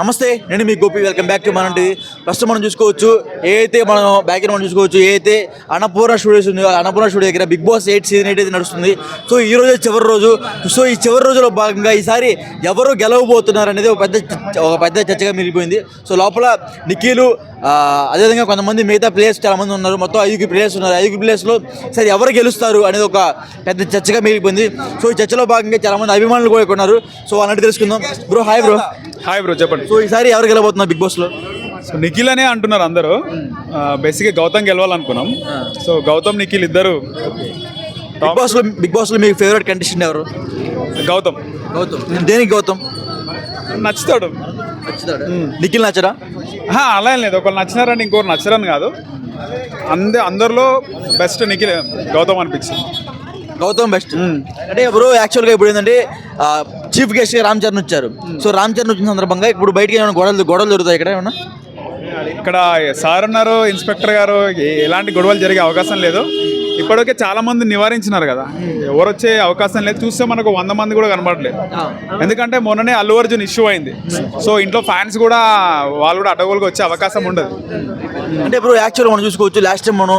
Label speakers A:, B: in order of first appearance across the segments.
A: నమస్తే నేను మీ గోపి. వెల్కమ్ బ్యాక్ టు మన ఫస్ట్ మనం చూసుకోవచ్చు ఏదైతే మనం బ్యాక్ మనం చూసుకోవచ్చు ఏదైతే అన్నపూర్ణ స్టూడియోస్ ఉందో అన్నపూర్ణ స్టూడియో దగ్గర Bigg Boss eight season eight అయితే నడుస్తుంది. సో ఈ రోజు చివరి రోజు. సో ఈ చివరి రోజులో భాగంగా ఈసారి ఎవరు గెలవబోతున్నారు అనేది ఒక పెద్ద ఒక పెద్ద చర్చగా మిగిలిపోయింది. సో లోపల నిఖీలు అదేవిధంగా కొంతమంది మిగతా ప్లేయర్స్ చాలా మంది ఉన్నారు. మొత్తం ఐదుగురు ప్లేయర్స్ ఉన్నారు. ఐదుగురు ప్లేయర్స్లో సరే ఎవరు గెలుస్తారు అనేది ఒక పెద్ద చర్చగా మిగిలిపోయింది. సో ఈ చర్చలో భాగంగా చాలా మంది అభిమానులు కూడా ఉన్నారు. సో అన్నట్టు తెలుసుకుందాం. Bro hi bro
B: hi bro చెప్పండి.
A: సో ఈసారి ఎవరు గెలబోతున్నారు బిగ్ బాస్లో
B: సో నిఖిల్ అనే అంటున్నారు అందరూ. బేసిక్గా గౌతమ్ గెలవాలనుకున్నాం. సో గౌతమ్ నిఖిల్ ఇద్దరు.
A: బిగ్ బాస్లో బిగ్ బాస్లో మీకు ఫేవరెట్ కంటెస్టెంట్ ఎవరు?
B: గౌతమ్.
A: గౌతమ్. దేనికి గౌతమ్?
B: నచ్చుతాడు.
A: నిఖిల్ నచ్చడా?
B: ఆహా, అలా ఏం లేదు. ఒకళ్ళు నచ్చినారని ఇంకోరు నచ్చరని కాదు. అందే అందరిలో బెస్ట్ నిఖిల్ గౌతమ్ అనిపించింది.
A: గౌతమ్ బెస్ట్. అంటే బ్రో యాక్చువల్గా ఇప్పుడు ఏంటంటే చీఫ్ గెస్ట్గా రామ్ చరణ్ వచ్చారు. సో రామ్ చరణ్ వచ్చిన సందర్భంగా ఇప్పుడు బయటికి ఏమైనా గొడవలు గొడవలు జరుగుతాయి ఇక్కడ ఏమన్నా?
B: ఇక్కడ సార్ ఉన్నారు ఇన్స్పెక్టర్ గారు ఎలాంటి గొడవలు జరిగే అవకాశం లేదు. ఇప్పటికే చాలా మంది నివారించినారు కదా. ఎవరు వచ్చే అవకాశం లేదు. చూస్తే మనకు వంద మంది కూడా కనబడలేదు. ఎందుకంటే మొన్ననే అల్లు అర్జున్ ఇష్యూ అయింది. సో ఇంట్లో ఫ్యాన్స్ కూడా వాళ్ళు కూడా అడ్డగోలుగా వచ్చే అవకాశం ఉండదు.
A: అంటే ఇప్పుడు యాక్చువల్గా మనం చూసుకోవచ్చు లాస్ట్ టైం మనం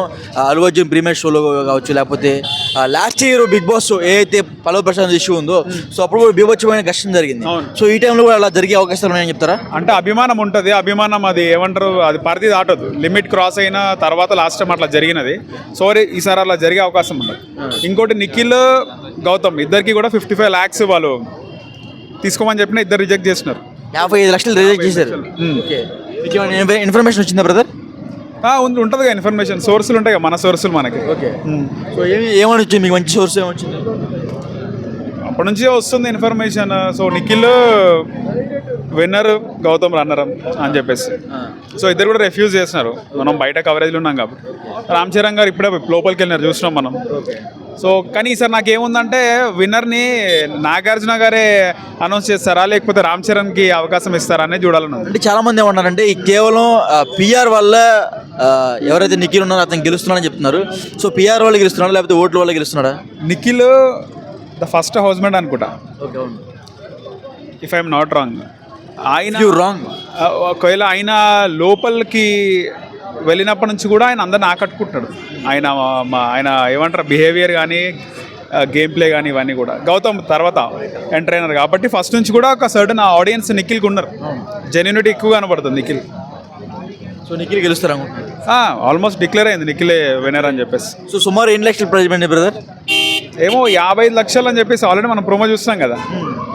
A: అల్లు అర్జున్ ప్రీమియర్ షోలో కావచ్చు లేకపోతే last year Bigg Boss show ఏదైతే పల్లవ ప్రశాంత్ ఇష్యూ ఉందో సో అప్పుడు కూడా బీభత్సమైన ఘర్షణ జరిగింది. సో ఈ టైంలో కూడా అలా జరిగే అవకాశాలు ఉన్నాయని చెప్తారా?
B: అంటే అభిమానం ఉంటుంది. అభిమానం అది ఏమంటారు? అది పరిధి దాటదు. లిమిట్ క్రాస్ అయిన తర్వాత లాస్ట్ టైం అట్లా జరిగినది. సో ఈసారి అలా జరిగే అవకాశం ఉండదు. ఇంకోటి నిఖిల్ గౌతమ్ ఇద్దరికి కూడా ఫిఫ్టీ ఫైవ్ ల్యాక్స్ వాళ్ళు తీసుకోమని చెప్పిన ఇద్దరు రిజెక్ట్ చేసినారు.
A: యాభై ఐదు లక్షలు రిజెక్ట్ చేశారు. ఇన్ఫర్మేషన్ వచ్చిందా బ్రదర్
B: ఉంటుంది కదా ఇన్ఫర్మేషన్ సోర్సులు ఉంటాయి కదా మన సోర్సులు మనకి.
A: ఓకే. సో ఏమి ఏమని వచ్చింది మీకు? మంచి సోర్స్ ఏమొచ్చింది
B: అప్పటి నుంచి వస్తుంది information so Nikhil winner Gautham runner అని చెప్పేసి. సో ఇద్దరు కూడా రిఫ్యూజ్ చేస్తున్నారు మనం బయట కవరేజ్లో ఉన్నాం కాబట్టి. రామ్ చరణ్ గారు ఇప్పుడే లోపలికి వెళ్ళినారు చూసినాం మనం. సో కానీ ఈసారి నాకేముందంటే విన్నర్ని నాగార్జున గారే అనౌన్స్ చేస్తారా లేకపోతే రామ్ చరణ్కి అవకాశం ఇస్తారా అనేది చూడాలని
A: అంటే చాలా మంది ఏమన్నారంటే ఈ కేవలం పిఆర్ వల్ల ఎవరైతే నిఖిల్ ఉన్నారో అతను గెలుస్తున్నాడని చెప్తున్నారు. సో పిఆర్ వాళ్ళు గెలుస్తున్నాడా లేకపోతే ఓట్ల వల్ల గెలుస్తున్నాడా
B: నిఖిల్ ద ఫస్ట్ హౌస్బెండ్ అనుకుంటా.
A: Okay
B: if I'm not wrong ఆయన
A: యూ రాంగ్
B: ఒకవేళ ఆయన లోపలికి వెళ్ళినప్పటి నుంచి కూడా ఆయన అందరిని ఆకట్టుకుంటున్నాడు. ఆయన ఆయన ఏమంటారు బిహేవియర్ కానీ గేమ్ ప్లే కానీ ఇవన్నీ కూడా. గౌతమ్ తర్వాత ఎంటరైనర్ కాబట్టి ఫస్ట్ నుంచి కూడా ఒక సర్టన్ ఆడియన్స్ నిఖిల్కి ఉన్నారు. జెన్యునిటీ ఎక్కువ కనబడుతుంది నిఖిల్.
A: సో నిఖిల్ గెలుస్తారు?
B: ఆల్మోస్ట్ డిక్లేర్ అయింది నిఖిలే వినర్ అని చెప్పేసి.
A: సో సుమారు ఎన్ని లక్షల ప్రైజ్ అండి బ్రదర్
B: ఏమో యాభై ఐదు లక్షలు అని చెప్పేసి ఆల్రెడీ మనం ప్రోమో చూస్తాం కదా.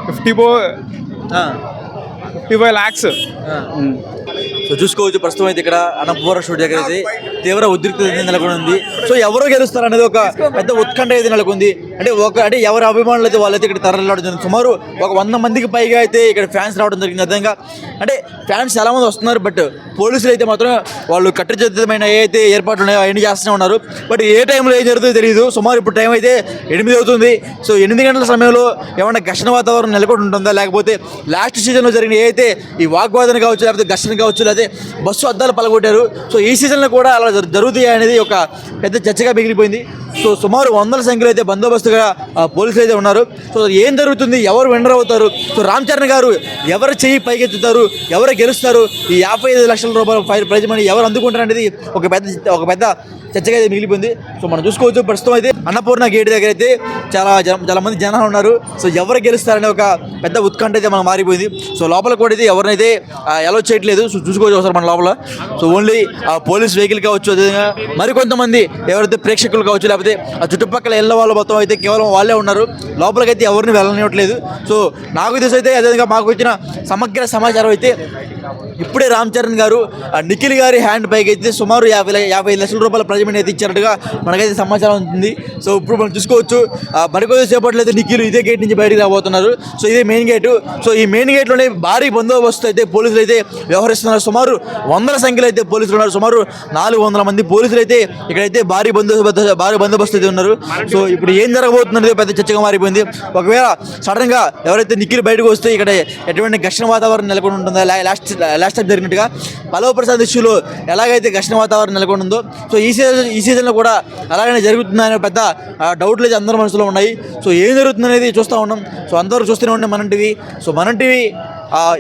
B: ఫిఫ్టీ ఫో ఫిఫ్టీ ఫైవ్ ల్యాక్స్.
A: సో చూసుకోవచ్చు ప్రస్తుతం అయితే ఇక్కడ అన్నపూర్ణ షూట్ దగ్గర అయితే తీవ్ర ఉద్రిక్తత నెలకొంది నెలకొని ఉంది సో ఎవరు గెలుస్తారు అనేది ఒక పెద్ద ఉత్కంఠ అయితే నెలకొంది. అంటే ఒక అంటే ఎవరు అభిమానులు అయితే వాళ్ళైతే ఇక్కడ తరలిరావడం జరిగింది సుమారు ఒక వంద మందికి పైగా అయితే ఇక్కడ ఫ్యాన్స్ రావడం జరిగింది. అదేవిధంగా అంటే ఫ్యాన్స్ చాలా మంది వస్తున్నారు బట్ పోలీసులు అయితే మాత్రం వాళ్ళు కట్టుదిట్టమైన ఏ అయితే ఏర్పాట్లు ఉన్నాయో అవన్నీ చేస్తూనే ఉన్నారు. బట్ ఏ టైంలో ఏం జరుగుతుందో తెలియదు సుమారు ఇప్పుడు టైం అయితే ఎనిమిది అవుతుంది. సో ఎనిమిది గంటల సమయంలో ఏమైనా ఘర్షణ వాతావరణం నెలకొని ఉంటుందా? లేకపోతే లాస్ట్ సీజన్లో జరిగిన ఏ అయితే ఈ వాగ్వాదన కావచ్చు లేకపోతే ఘర్షణ కావచ్చు లేకపోతే బస్సు అద్దాలు పలగొట్టారు. సో ఈ సీజన్లో కూడా అలా జరుగుతాయి అనేది ఒక పెద్ద చర్చగా మిగిలిపోయింది. సో సుమారు వందల సంఖ్యలో అయితే బందోబస్తుగా పోలీసులు అయితే ఉన్నారు. సో ఏం జరుగుతుంది? ఎవరు విన్నర్ అవుతారు? సో రామ్ చరణ్ గారు ఎవరు చేయి పైకెత్తుతారు? ఎవరు గెలుస్తారు? ఈ యాభై ఐదు లక్షల రూపాయల ప్రైజ్ మనీ ఎవరు అందుకుంటారు అనేది ఒక పెద్ద ఒక పెద్ద చర్చగా అయితే మిగిలిపోయింది. సో మనం చూసుకోవచ్చు ప్రస్తుతం అయితే అన్నపూర్ణ గేట్ దగ్గర అయితే చాలా జనం చాలా మంది జనాలు ఉన్నారు. సో ఎవరు గెలుస్తారనే ఒక పెద్ద ఉత్కంఠ అయితే మనం మారిపోయింది. సో లోపల కూడా అయితే ఎవరినైతే ఎలా చేయట్లేదు సో చూసుకోవచ్చు ఒకసారి మన లోపల. సో ఓన్లీ ఆ పోలీస్ వెహికల్ కావచ్చు అదేవిధంగా మరికొంతమంది ఎవరైతే ప్రేక్షకులు కావచ్చు లేకపోతే ఆ చుట్టుపక్కల ఇళ్ళ వాళ్ళు మొత్తం అయితే కేవలం వాళ్ళే ఉన్నారు. లోపలికైతే ఎవరిని వెళ్ళనివ్వట్లేదు. సో నాకు తెలిసి అయితే అదేవిధంగా మాకు వచ్చిన సమగ్ర సమాచారం అయితే ఇప్పుడే రామ్ చరణ్ గారు ఆ నిఖిల్ గారి హ్యాండ్ పైకి అయితే సుమారు యాభై యాభై లక్షల రూపాయల స్టేట్మెంట్ అయితే ఇచ్చినట్టుగా మనకైతే సమాచారం ఉంది సో ఇప్పుడు మనం చూసుకోవచ్చు మరికొద్ది సేపట్లో అయితే నిఖిలు ఇదే గేట్ నుంచి బయటకు రాబోతున్నారు. సో ఇదే మెయిన్ గేటు సో ఈ మెయిన్ గేట్లోనే భారీ బందోబస్తు అయితే పోలీసులు అయితే వ్యవహరిస్తున్నారు. సుమారు వందల సంఖ్యలో అయితే పోలీసులు ఉన్నారు. సుమారు నాలుగు వందల మంది పోలీసులు అయితే ఇక్కడైతే భారీ బందోబస్తు భారీ బందోబస్తు అయితే ఉన్నారు. సో ఇప్పుడు ఏం జరగబోతున్నది పెద్ద చర్చగా మారిపోయింది. ఒకవేళ సడన్గా ఎవరైతే నిఖిల్ బయటకు వస్తే ఇక్కడ ఎటువంటి ఘర్షణ వాతావరణం నెలకొని ఉంటుందో? లాస్ట్ లాస్ట్ టైం జరిగినట్టుగా పలవ ప్రసాద్ ఇష్యూలో ఎలాగైతే ఘర్షణ వాతావరణం నెలకొని ఉందో సో ఈ సీజన్ ఈ సీజన్లో కూడా అలాగనే జరుగుతుందనే పెద్ద డౌట్లు అయితే అందరి మనసులో ఉన్నాయి. సో ఏం జరుగుతుంది అనేది చూస్తూ ఉన్నాం. సో అందరూ చూస్తూనే ఉండే మనం టీవీ. సో మనం టీవీ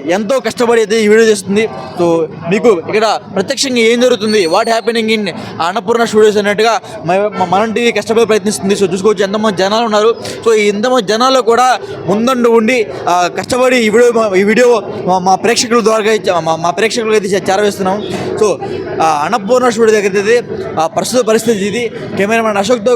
A: ఎంతో కష్టపడి అయితే ఈ వీడియో చేస్తుంది. సో మీకు ఇక్కడ ప్రత్యక్షంగా ఏం జరుగుతుంది what happening in Annapurna studios అన్నట్టుగా మ- మనం టీవీ కష్టపడి ప్రయత్నిస్తుంది. సో చూసుకోవచ్చు ఎంతమంది జనాలు ఉన్నారు. సో ఈ ఇంతమంది జనాలు కూడా ముందండు ఉండి కష్టపడి ఈ వీడియో ఈ వీడియో మా- ప్రేక్షకుల ద్వారా మా- మా ప్రేక్షకులకు అయితే చేరవేస్తున్నాం. సో ఆ, అన్నపూర్ణ స్టూడియో దగ్గర అయితే ఆ, ప్రస్తుత పరిస్థితి ఇది. కెమెరామెన్ అశోక్తో